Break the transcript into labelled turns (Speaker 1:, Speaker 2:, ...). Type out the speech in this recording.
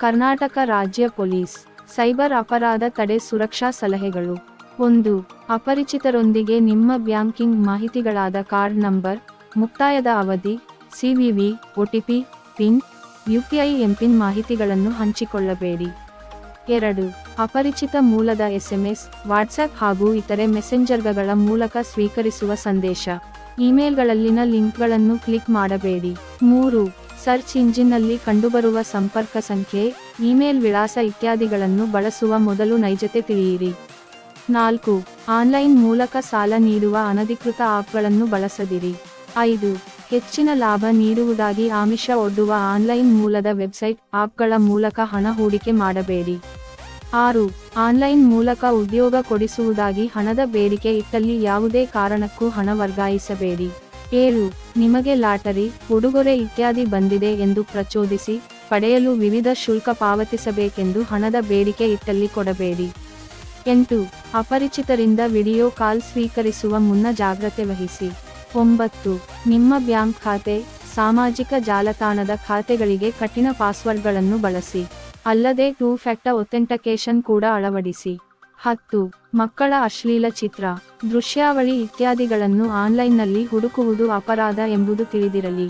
Speaker 1: ಕರ್ನಾಟಕ ರಾಜ್ಯ police, cyber ಅಪರಾಧ ತಡೆ ಸುರಕ್ಷಾ ಸಲಹೆಗಳು. ಒಂದು, ಅಪರಿಚಿತರೊಂದಿಗೆ ನಿಮ್ಮ ಬ್ಯಾಂಕಿಂಗ್ ಮಾಹಿತಿಗಳಾದ ಕಾರ್ಡ್ ನಂಬರ್, ಮುಕ್ತಾಯದ ಅವಧಿ CVV OTP PIN UPI MPIN ಮಾಹಿತಿಗಳನ್ನು ಹಂಚಿಕೊಳ್ಳಬೇಡಿ. ಎರಡು, ಅಪರಿಚಿತ ಮೂಲದ ಎಸ್ಎಂಎಸ್ ವಾಟ್ಸ್ಆ್ಯಪ್ ಹಾಗೂ ಇತರೆ ಮೆಸೆಂಜರ್ಗಳ ಮೂಲಕ ಸ್ವೀಕರಿಸುವ ಸಂದೇಶ. ಇಮೇಲ್ಗಳಲ್ಲಿನ ಲಿಂಕ್ಗಳನ್ನು ಕ್ಲಿಕ್ ಮಾಡಬೇಡಿ. ಮೂರು ಸರ್ಚ್ ಇಂಜಿನ್ನಲ್ಲಿ ಕಂಡುಬರುವ ಸಂಪರ್ಕ ಸಂಖ್ಯೆ, ಇಮೇಲ್ ವಿಳಾಸ ಇತ್ಯಾದಿಗಳನ್ನು ಬಳಸುವ ಮೊದಲು ನೈಜತೆ ತಿಳಿಯಿರಿ. ನಾಲ್ಕು, ಆನ್ಲೈನ್ ಮೂಲಕ ಸಾಲ ನೀಡುವ ಅನಧಿಕೃತ ಆಪ್ಗಳನ್ನು ಬಳಸದಿರಿ. ಐದು, ಹೆಚ್ಚಿನ ಲಾಭ ನೀಡುವುದಾಗಿ ಆಮಿಷ ಒಡ್ಡುವ ಆನ್ಲೈನ್ ಮೂಲದ ವೆಬ್ಸೈಟ್ ಆಪ್ಗಳ ಮೂಲಕ ಹಣ ಹೂಡಿಕೆ ಮಾಡಬೇಡಿ. ಆರು, ಆನ್ಲೈನ್ ಮೂಲಕ ಉದ್ಯೋಗ ಕೊಡಿಸುವುದಾಗಿ ಹಣದ ಬೇಡಿಕೆ ಇಟ್ಟಲ್ಲಿ ಯಾವುದೇ ಕಾರಣಕ್ಕೂ ಹಣ ವರ್ಗಾಯಿಸಬೇಡಿ. ಏಳು, ನಿಮಗೆ ಲಾಟರಿ, ಉಡುಗೊರೆ ಇತ್ಯಾದಿ ಬಂದಿದೆ ಎಂದು ಪ್ರಚೋದಿಸಿ, ಪಡೆಯಲು ವಿವಿಧ ಶುಲ್ಕ ಪಾವತಿಸಬೇಕೆಂದು ಹಣದ ಬೇಡಿಕೆ ಇಟ್ಟಲ್ಲಿ ಕೊಡಬೇಡಿ. ಎಂಟು, ಅಪರಿಚಿತರಿಂದ ವಿಡಿಯೋ ಕಾಲ್ ಸ್ವೀಕರಿಸುವ ಮುನ್ನ ಜಾಗ್ರತೆ ವಹಿಸಿ. ಒಂಬತ್ತು, ನಿಮ್ಮ ಬ್ಯಾಂಕ್ ಖಾತೆ, ಸಾಮಾಜಿಕ ಜಾಲತಾಣದ ಖಾತೆಗಳಿಗೆ ಕಠಿಣ ಪಾಸ್ವರ್ಡ್ಗಳನ್ನು ಬಳಸಿ. ಅಲ್ಲದೆ ಟೂ ಫ್ಯಾಕ್ಟರ್ ಒಥೆಂಟಿಕೇಶನ್ ಕೂಡ ಅಳವಡಿಸಿ. ಹತ್ತು ಮಕ್ಕಳ ಅಶ್ಲೀಲ ಚಿತ್ರ ದೃಶ್ಯಾವಳಿ ಇತ್ಯಾದಿಗಳನ್ನು ಆನ್ಲೈನ್ನಲ್ಲಿ ಹುಡುಕುವುದು ಅಪರಾಧ ಎಂಬುದು ತಿಳಿದಿರಲಿ.